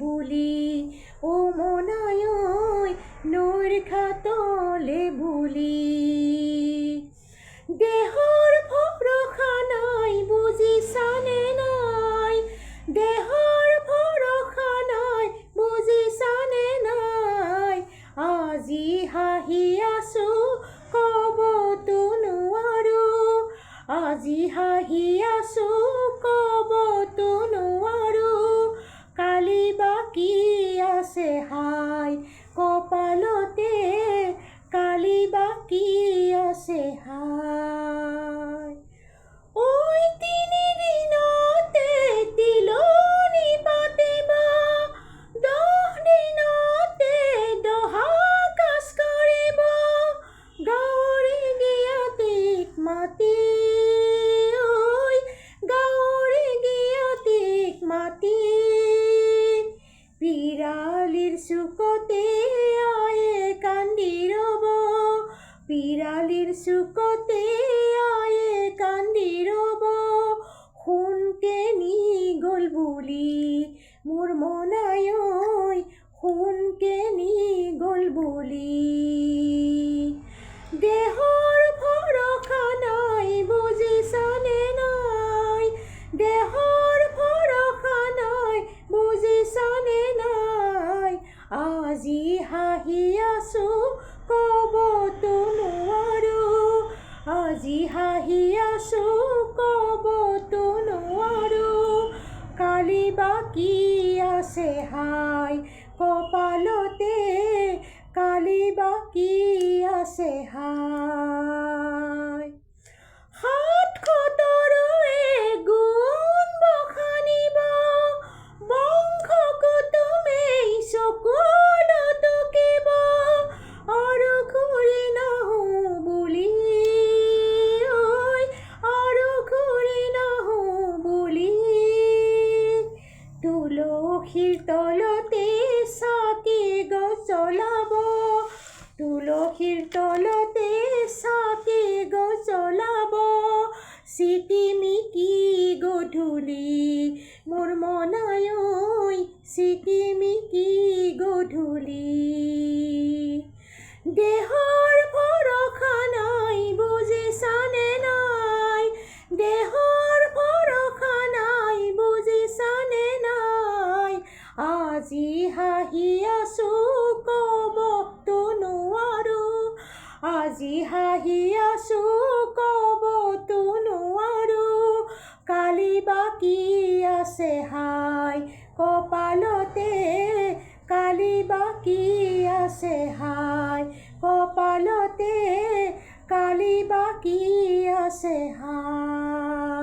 বুলি ও মনায় নৈৰ খাতলে বুলি। দেহৰ ভৰসা নাই বুজিছানে নাই দেহৰ ভৰসা নাই বুজিছানে নাই। আজি হাঁহি আছো ক'বতো নোৱাৰো আজি হাঁহি আছো আছে হাই, কপালতে কালি বাকী আছে হাই। ঐ তিনিদিনতে তিলনি পাতিব দহ দিনতে দহা কাজ কৰিব গাঁৱৰে জ্ঞাতিক মাতি ঐ গাঁৱৰে জ্ঞাতিক মাতি। চুকতে আয়ে কান্দি রব। বিড়ালির চুকতে আয়ে কান্দি ৰ'ব খুনকে নি গ'ল বুলি মোর মনায় খুনকে নি গ'ল বুলি। আজি হাঁহি আছো ক'বতো নোৱাৰো কালি বাকি আছে হাই কপালতে। কালি বাকি আছে হাই। তুলসীৰ তলতে চাকি গছ জ্বলাব তুলসীৰ তলতে চাকি গছ জ্বলাব চিকিমিকি গধূলি মোৰ মনাই ঐ চিকিমিকি গধূলি দেহৰ আজি হাঁহি আছো ক'বতো নোৱাৰো কালি বাকী আছে হাই কপালতে, কালি বাকী আছে হাই কপালতে, কালি বাকী আছে হাই।